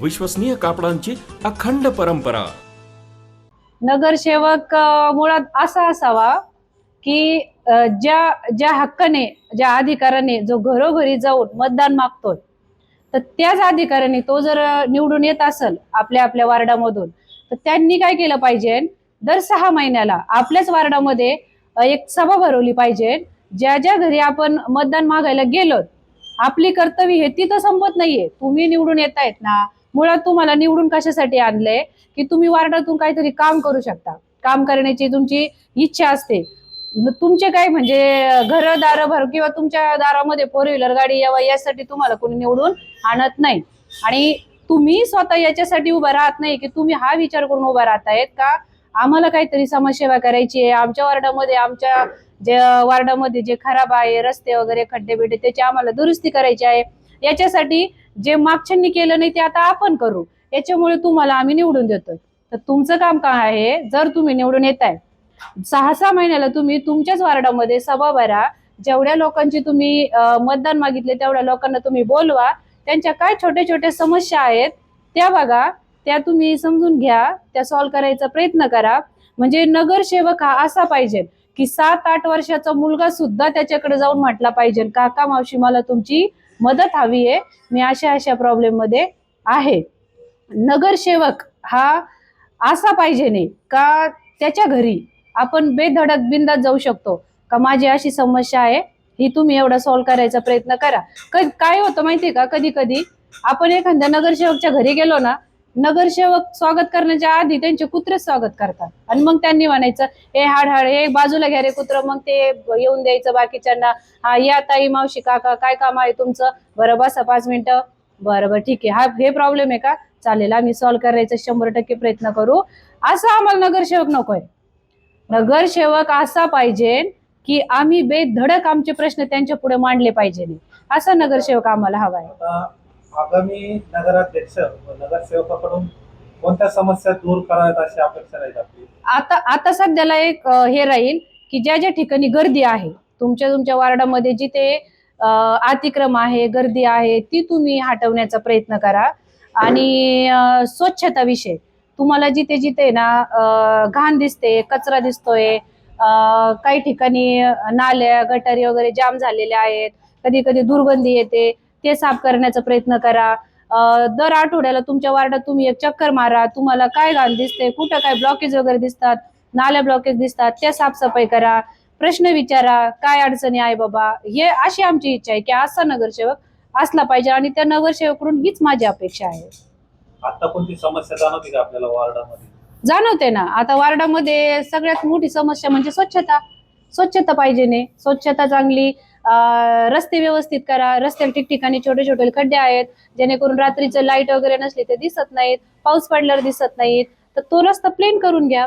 विश्वसनीय कापडांची अखंड परंपरा. नगरसेवक मुळात असा असावा की ज्या ज्या हक्काने ज्या अधिकाराने जो घरोघरी जाऊन मतदान मागतोय तर त्याच अधिकाराने तो जर निवडून येत असेल आपल्या आपल्या वार्डामधून तर त्यांनी काय केलं पाहिजे? दर सहा महिन्याला आपल्याच वार्डामध्ये एक सभा भरवली पाहिजे ज्या ज्या घरी आपण मतदान मागायला गेलो आपली कर्तव्य हे तिथं संपत नाहीये. तुम्ही निवडून येत आहेत ना मुळात तुम्हाला निवडून कशासाठी आणलंय? की तुम्ही वार्डातून काहीतरी काम करू शकता. काम करण्याची तुमची इच्छा असते. तुमचे काय म्हणजे घर दार भर किंवा तुमच्या दारामध्ये फोर व्हीलर गाडी यावा यासाठी तुम्हाला कोणी निवडून आणत नाही. आणि तुम्ही स्वतः याच्यासाठी उभा राहत नाही की तुम्ही हा विचार करून उभा राहतायत का? आम्हाला काहीतरी समाजसेवा करायची आहे. आमच्या वार्डामध्ये आमच्या जे वार्डामध्ये जे खराब आहे रस्ते वगैरे खड्डे बिड्डे त्याची आम्हाला दुरुस्ती करायची आहे. याच्यासाठी जे मागच्यांनी केलं नाही ते आता आपण करू. याच्यामुळे तुम्हाला आम्ही निवडून देतोय. तर तुमचं काम काय आहे? जर तुम्ही निवडून येत आहे सहा सहा महिन्याला तुम्ही तुमच्याच वार्डामध्ये सभा भरा. जेवढ्या लोकांची तुम्ही मतदान मागितले तेवढ्या लोकांना तुम्ही बोलवा. त्यांच्या काय छोट्या छोट्या समस्या आहेत त्या बघा. त्या तुम्ही समजून घ्या. त्या सॉल्व्ह करायचा प्रयत्न करा. म्हणजे नगरसेवक हा असा पाहिजे की सात आठ वर्षाचा मुलगा सुद्धा त्याच्याकडे जाऊन म्हटला पाहिजे काका मावशी मला तुमची मदत हवी आहे. मी अशा अशा प्रॉब्लेममध्ये आहे. नगरसेवक हा असा पाहिजे नाही का त्याच्या घरी आपण बेधडक बिंदात जाऊ शकतो? का माझी अशी समस्या आहे? ही तुम्ही एवढा सॉल्व्ह करायचा प्रयत्न करा. क- काय होतं माहितीये का? कधी कधी आपण एखाद्या नगरसेवकच्या घरी गेलो ना नगरसेवक स्वागत करण्याच्या आधी त्यांचे कुत्रे स्वागत करतात. आणि मग त्यांनी म्हणायचं हे हाड हाड हे बाजूला घ्या रे कुत्र मग ते येऊन द्यायचं बाकीच्यांना. हा या ताई मावशी काका काय काम आहे तुमचं? बरं बसा पाच मिनिटं. बरं बरं ठीक आहे. हा हे प्रॉब्लेम आहे का? चालेल आम्ही सॉल्व्ह करायचा. शंभर टक्के प्रयत्न करू. असं आम्हाला नगरसेवक नकोय. नगरसेवक असा पाहिजे की आम्ही बेधडक आमचे प्रश्न त्यांच्या पुढे मांडले पाहिजे असा नगरसेवक आम्हाला हवा आहे आगामी नगराध्यक्ष व नगरसेवकाकडून कोणत्या समस्या दूर कराव्यात अशी अपेक्षा राहील आपली? आता आता सध्याला एक अ, हे राहील की ज्या ज्या ठिकाणी गर्दी आहे तुमच्या तुमच्या वार्डामध्ये जिथे अ, अतिक्रम आहे गर्दी आहे ती तुम्ही हटवण्याचा प्रयत्न करा. आणि अ, स्वच्छता विषय. तुम्हाला जिथे जिथे ना अ, घाण दिसते कचरा दिसतोय अ, काही ठिकाणी नाल्या गटारी वगैरे जाम झालेल्या आहेत. कधी कधी दुर्गंधी येते. ते साफ करण्याचा प्रयत्न करा. दर आठवड्याला तुमच्या वार्डात तुम्ही एक चक्कर मारा. तुम्हाला काय घाण दिसते कुठं काय ब्लॉकेज वगैरे दिसतात नाल्या ब्लॉकेज दिसतात त्या साफसफाई करा. प्रश्न विचारा काय अडचणी आहे बाबा? हे अशी आमची इच्छा आहे की असा नगरसेवक असला पाहिजे आणि त्या नगरसेवकडून हीच माझी अपेक्षा आहे. आता कोणती समस्या जाणवते का आपल्याला वार्डामध्ये? जाणवते ना. आता वार्डामध्ये सगळ्यात मोठी समस्या म्हणजे स्वच्छता. स्वच्छता पाहिजे ने. स्वच्छता चांगली. रस्ते व्यवस्थित करा रस्त्याला ठिकठिकाणी छोटे छोटे खड्डे आहेत जेणेकरून रात्रीचं लाइट वगैरे नसली ते दिसत नाहीत पाऊस पडल्यावर दिसत नाहीत. तर तो रस्ता प्लेन करून घ्या.